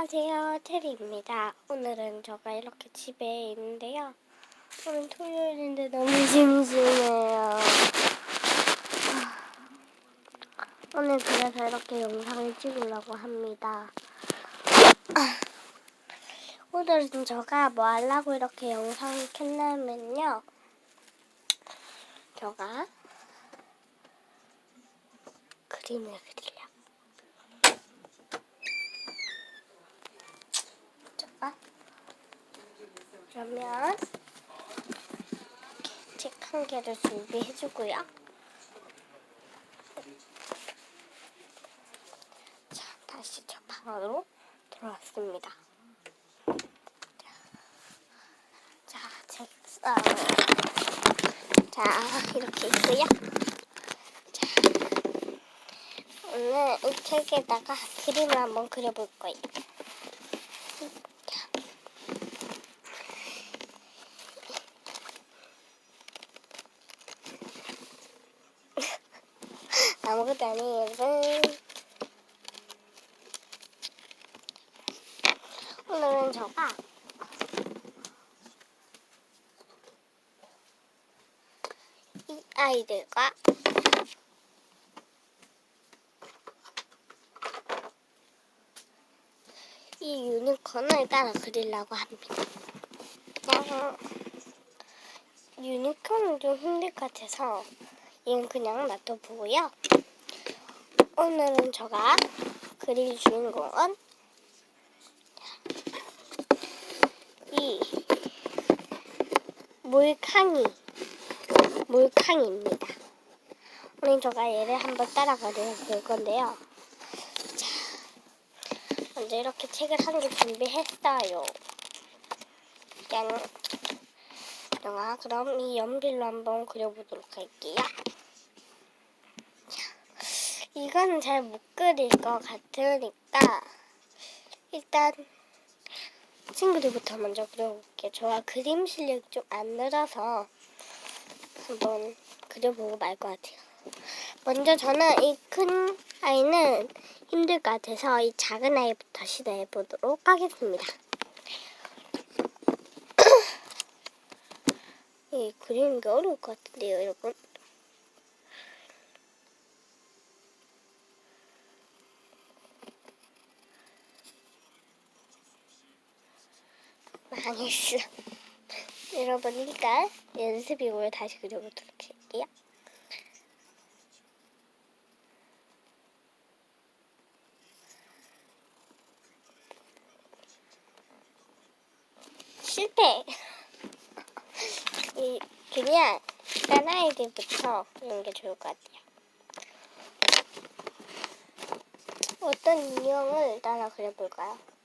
안녕하세요, 테리입니다. 오늘은 제가 이렇게 집에 있는데요. 오늘 토요일인데 너무 심심해요. 오늘 그래서 이렇게 영상을 찍으려고 합니다. 오늘은 제가 뭐 하려고 이렇게 영상을 켰냐면요. 제가 그림을 그리려고. 그러면 책 한 개를 준비해주고요. 자, 다시 저 방으로 들어왔습니다. 자, 책상. 자, 이렇게 있고요. 자, 오늘 이 책에다가 그림을 한번 그려볼 거예요. 아무것도 아니에요, 여러분. 오늘은 저가 이 아이들과 이 유니콘을 따라 그리려고 합니다. 그냥 유니콘은 좀 힘들 것 같아서 이건 그냥 놔둬보고요. 오늘은 제가 그릴 주인공은 이 몰캉이 몰캉이입니다. 오늘 제가 얘를 한번 따라 그려볼 건데요. 자, 먼저 이렇게 책을 한 개 준비했어요. 짠. 자, 그럼 이 연필로 한번 그려보도록 할게요. 자, 이거는 잘 못 그릴 것 같으니까 일단 친구들부터 먼저 그려볼게요. 저와 그림 실력이 좀 안 늘어서 한번 그려보고 말 것 같아요. 먼저 저는 이 큰 아이는 힘들 것 같아서 이 작은 아이부터 시도해 보도록 하겠습니다. 이 그리는 게 어려울 것 같은데요, 여러분. 망했어. 여러분, 일단 연습이고요. 다시 그려보도록 할게요. 실패. 이 그냥 딴 아이들부터 그리는 게 좋을 것 같아요. 어떤 인형을 따라 그려볼까요?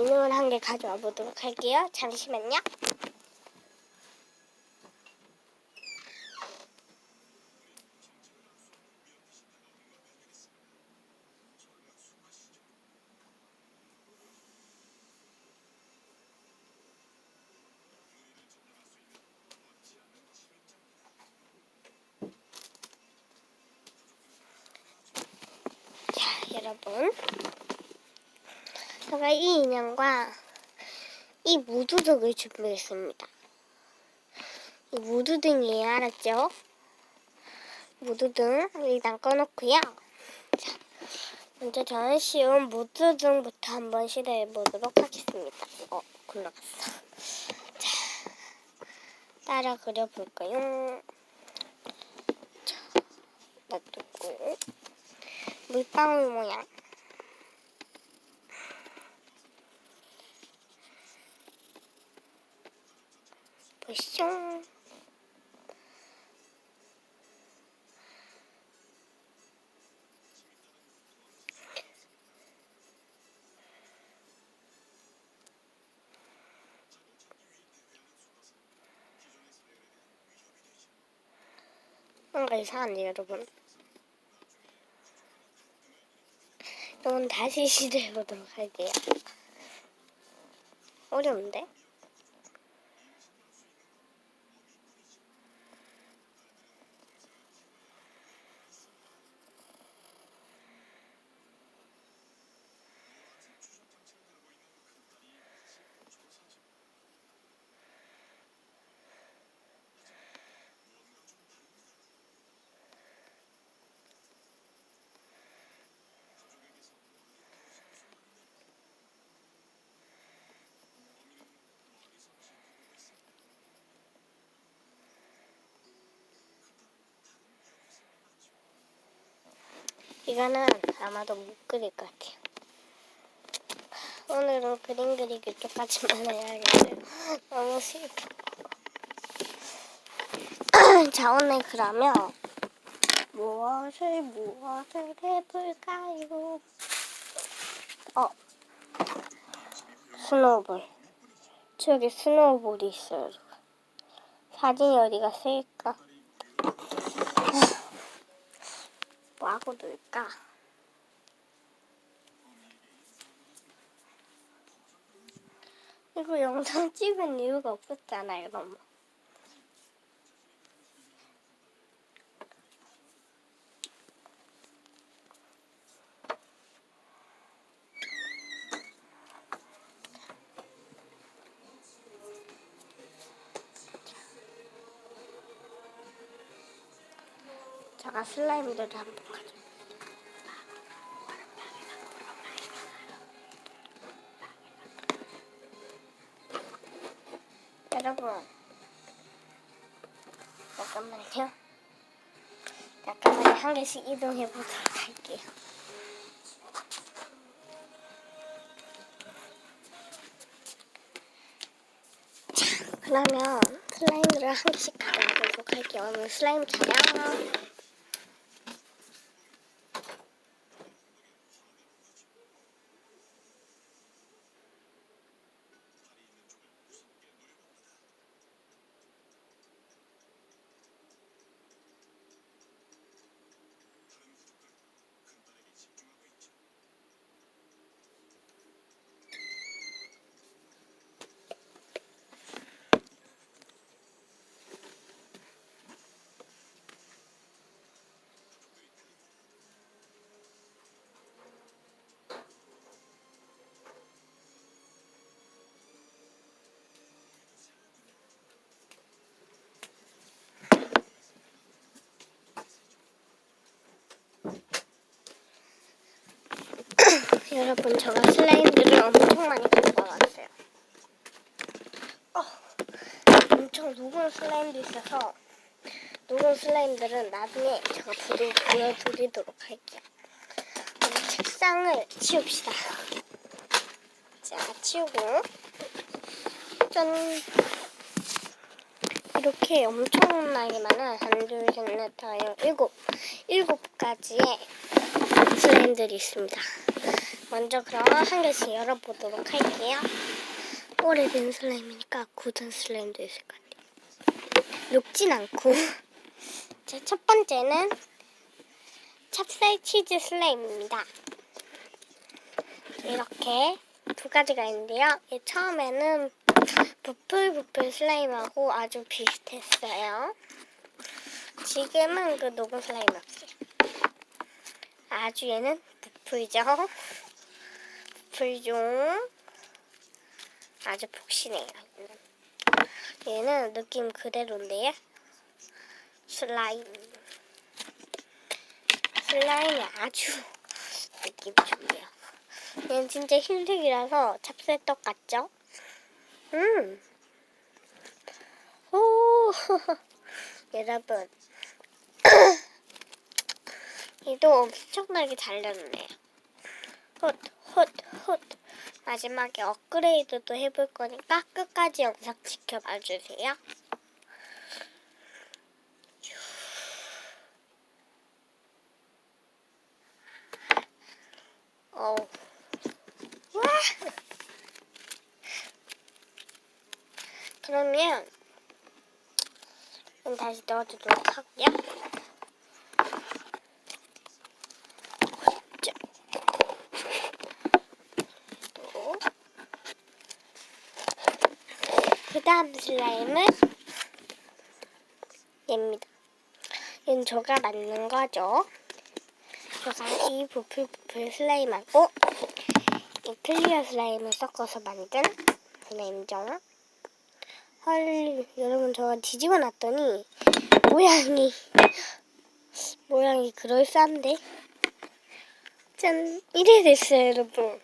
인형을 한 개 가져와 보도록 할게요. 잠시만요. 자, 여러분. 제가 이 인형과 이 무드등을 준비했습니다. 이 무드등이에요, 알았죠? 무드등 일단 꺼놓고요. 자, 먼저 저는 쉬운 무드등부터 한번 시도해 보도록 하겠습니다. 어, 굴러갔어. 자, 따라 그려볼까요? 자, 놔두고 물방울 모양. 보시죠. 뭔가 이상한데요, 여러분. 여러분 다시 시도해보도록 할게요. 어려운데? 이거는 아마도 못 그릴 것 같아요. 오늘은 그림 그리기 쪽까지만 해야겠어요. 너무 싫어. 자, 오늘 그러면 무엇을 무엇을 해볼까요? 어, 스노우볼. 저기 스노우볼이 있어요. 사진이 어디 갔을까? 뭐 하고 놀까? 이거 영상 찍은 이유가 없었잖아요, 너무. 제가 슬라임들을 한번 가져. 여러분, 잠깐만요. 잠깐만요. 한 개씩 이동해 보도록 할게요. 자, 그러면 슬라임들을 한 개씩 가져보도록 할게요. 오늘 슬라임 촬영. 여러분, 제가 슬라임들을 엄청 많이 갖고 왔어요. 어, 엄청 녹은 슬라임도 있어서 녹은 슬라임들은 나중에 제가 보도, 보여드리도록 할게요. 책상을 치웁시다. 자, 치우고 짠! 이렇게 엄청나게 많은 한, 둘, 셋, 넷, 다, 여, 일곱, 일곱 가지의 슬라임들이 있습니다. 먼저 그럼 한 개씩 열어보도록 할게요. 오래된 슬라임이니까 굳은 슬라임도 있을 것 같아요. 녹진 않고. 자, 첫 번째는 찹쌀 치즈 슬라임입니다. 이렇게 두 가지가 있는데요. 이 처음에는 부풀부풀 슬라임하고 아주 비슷했어요. 지금은 그 녹은 슬라임이 없어요. 아주 얘는 부풀죠. 부풀종. 아주 폭신해요. 얘는. 느낌 그대로인데요. 슬라임. 슬라임이 아주 느낌 좋네요. 얘는 진짜 흰색이라서 찹쌀떡 같죠? 음. 오. 여러분. 얘도 엄청나게 잘 됐네요. 훗, 훗, 훗. 마지막에 업그레이드도 해볼 거니까 끝까지 영상 지켜봐 주세요. 어우. 와! 그러면 다시 넣어주도록 하고요. 자. 또. 그 다음 슬라임은 얘입니다. 얘는 제가 만든 거죠. 제가 이 부풀부풀 슬라임하고 이 클리어 슬라임을 섞어서 만든 슬라임이죠. 헐, 여러분 저 뒤집어 놨더니 모양이 모양이 그럴싸한데 짠 이래 됐어요 여러분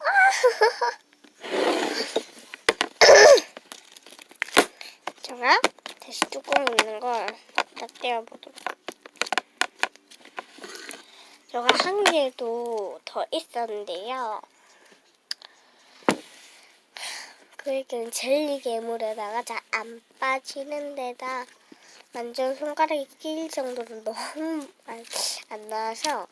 제가 다시 뚜껑 있는 걸 다 떼어보도록 제가 한 개도 더 있었는데요. 그 얘기는 젤리 괴물에다가 잘 안 빠지는 데다 완전 손가락이 끼일 정도로 너무 안, 안 나와서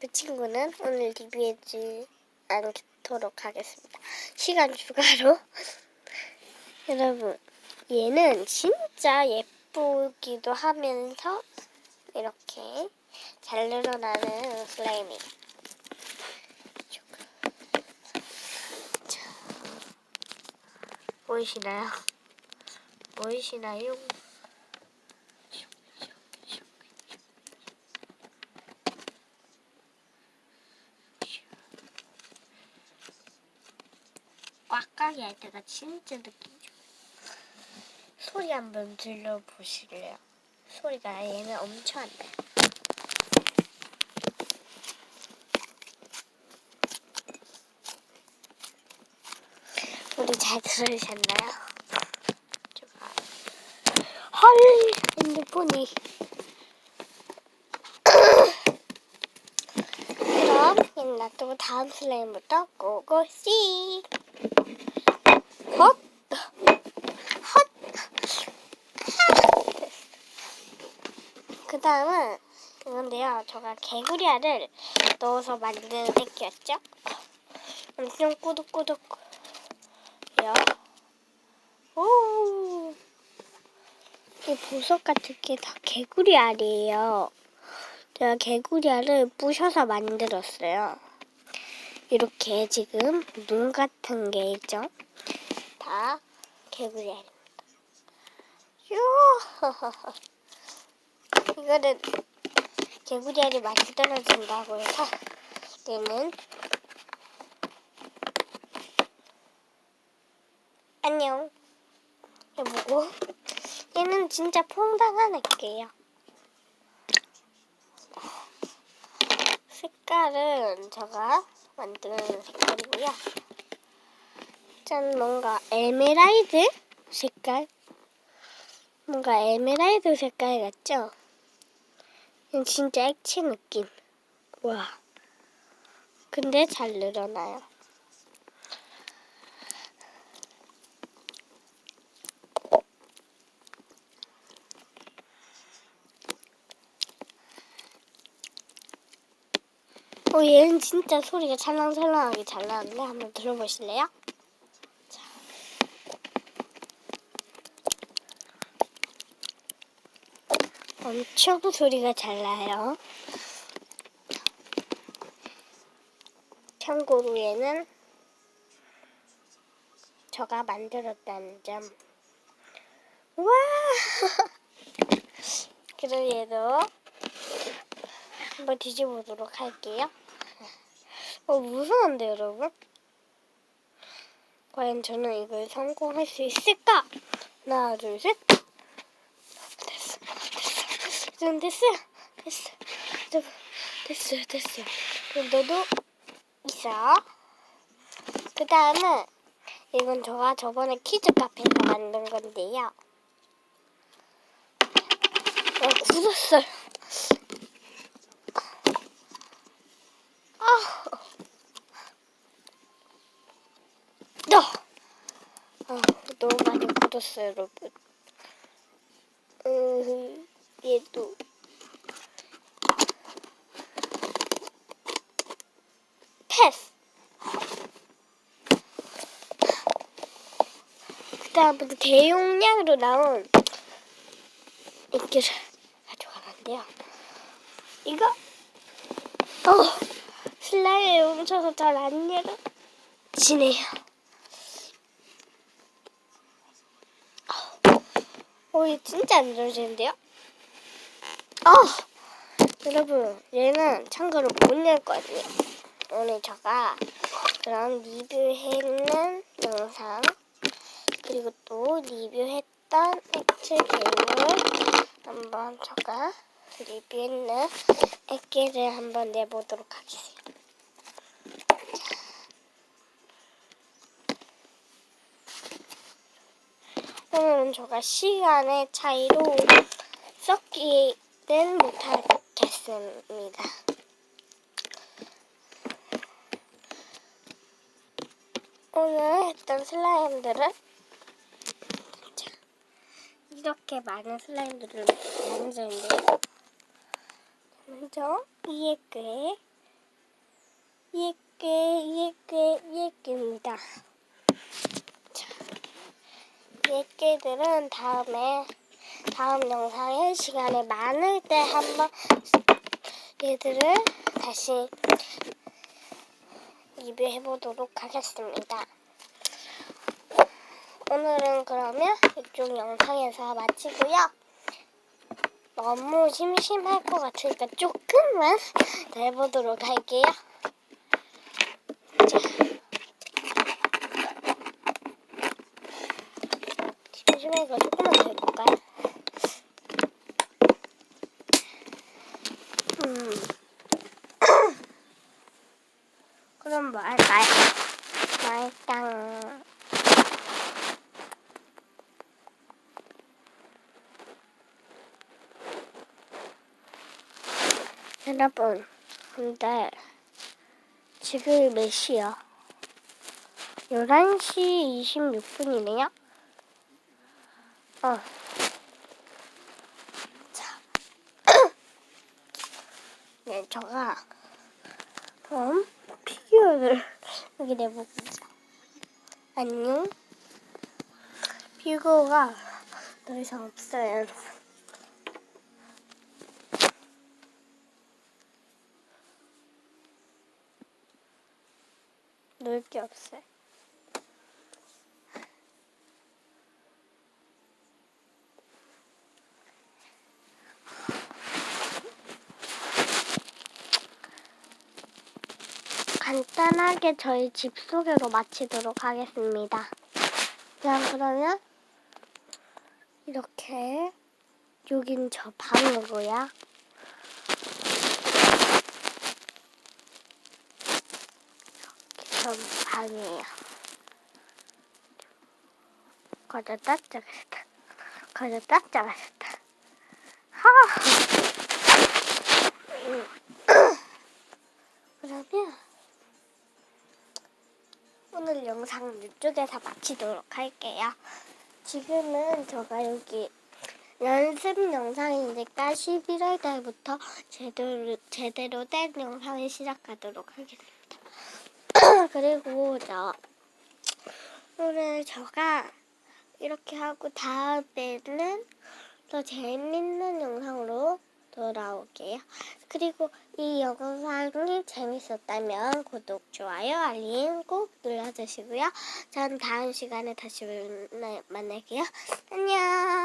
그 친구는 오늘 리뷰해주지 않도록 하겠습니다. 시간 추가로. 여러분, 얘는 진짜 예쁘기도 하면서 이렇게 잘 늘어나는 슬라임이에요. 자, 보이시나요? 보이시나요? 꽉꽉이 할 때가 진짜 좋아요. 소리 한번 들려보실래요? 소리가 얘는 엄청 안 나요. 우리 잘 들으셨나요? 제가 헐 핸드폰이 그럼 얘는 놔두고 다음 슬라임부터 고고씨 헛 헛. 그 다음은 이건데요. 제가 개구리알을 넣어서 만든 새끼였죠. 엄청 꾸덕꾸덕. 요. 오. 이 보석 같은 게 다 개구리알이에요. 제가 개구리알을 부셔서 만들었어요. 이렇게 지금 눈 같은 게 있죠. 다 개구리알입니다. 요. 이거는 개구리알이 많이 떨어진다고 해서 얘는 안녕 해보고 얘는 진짜 퐁당한 애게요. 색깔은 제가 만든 색깔이고요. 짠 뭔가 에메랄드 색깔 뭔가 에메랄드 색깔 같죠? 이건 진짜 액체 느낌. 와. 근데 잘 늘어나요. 어, 얘는 진짜 소리가 찰랑찰랑하게 잘 나는데 한번 들어보실래요? 엄청 소리가 잘 나요. 참고로 얘는 제가 만들었다는 점. 와! 그럼 얘도 한번 뒤집어보도록 할게요. 어, 무서운데, 여러분? 과연 저는 이걸 성공할 수 있을까? 하나, 둘, 셋. 좀 됐어요. 됐어. 됐어, 됐어요. 그럼 너도 있어. 그 다음은 이건 제가 저번에 키즈 카페에서 만든 건데요. 어, 굳었어요. 아, 너. 아, 너무 많이 굳었어요, 여러분. 음, 얘도. 패스. 그 다음부터 대용량으로 나온 이렇게 가져가는데요. 이거, 어, 슬라임에 뭉쳐서 잘 안 열어지네요. 어, 이거 진짜 안 열어지는데요? 어, 여러분, 얘는 참고로 못 열거든요. 오늘 제가 그런 리뷰했는 영상 그리고 또 리뷰했던 액체 게임을 한번 제가 리뷰했는 액기를 한번 내보도록 하겠습니다. 오늘은 제가 시간의 차이로 섞기 때는 못하겠습니다. 오늘 했던 슬라임들은 이렇게 많은 슬라임들을 만들었는데 먼저 이에꾀 이에꾀 이에꾀 이에꾀입니다. 자, 이에꾀들은 다음에 다음 영상에 시간이 많을 때 한번 얘들을 다시 리뷰해 보도록 하겠습니다. 오늘은 그러면 이쪽 영상에서 마치고요. 너무 심심할 것 같으니까 조금만 더 해보도록 할게요. 자. 심심해서 조금만 더 해볼까요? 음. 그럼 뭐 할까요? 말짱. 여러분, 근데 지금 몇 시야? 11시 26분이네요? 어. 자. 네, 저가 그럼 피규어를 여기 내보자. 안녕. 피규어가 더 이상 없어요, 여러분. 놀게 없어요. 간단하게 저희 집 소개로 마치도록 하겠습니다. 그냥 그러면 이렇게 여긴 저 방이고요. 전 방이에요. 거졌다 짜갔다. 거졌다 짜갔다. 하. 음. 그러면 오늘 영상 이쪽에서 마치도록 할게요. 지금은 제가 여기 연습 영상이니까 11월 달부터 제대로 제대로 된 영상을 시작하도록 하겠습니다. 그리고 저 오늘 제가 이렇게 하고 다음에는 더 재밌는 영상으로 돌아올게요. 그리고 이 영상이 재밌었다면 구독, 좋아요, 알림 꼭 눌러주시고요. 전 다음 시간에 다시 만날게요. 안녕.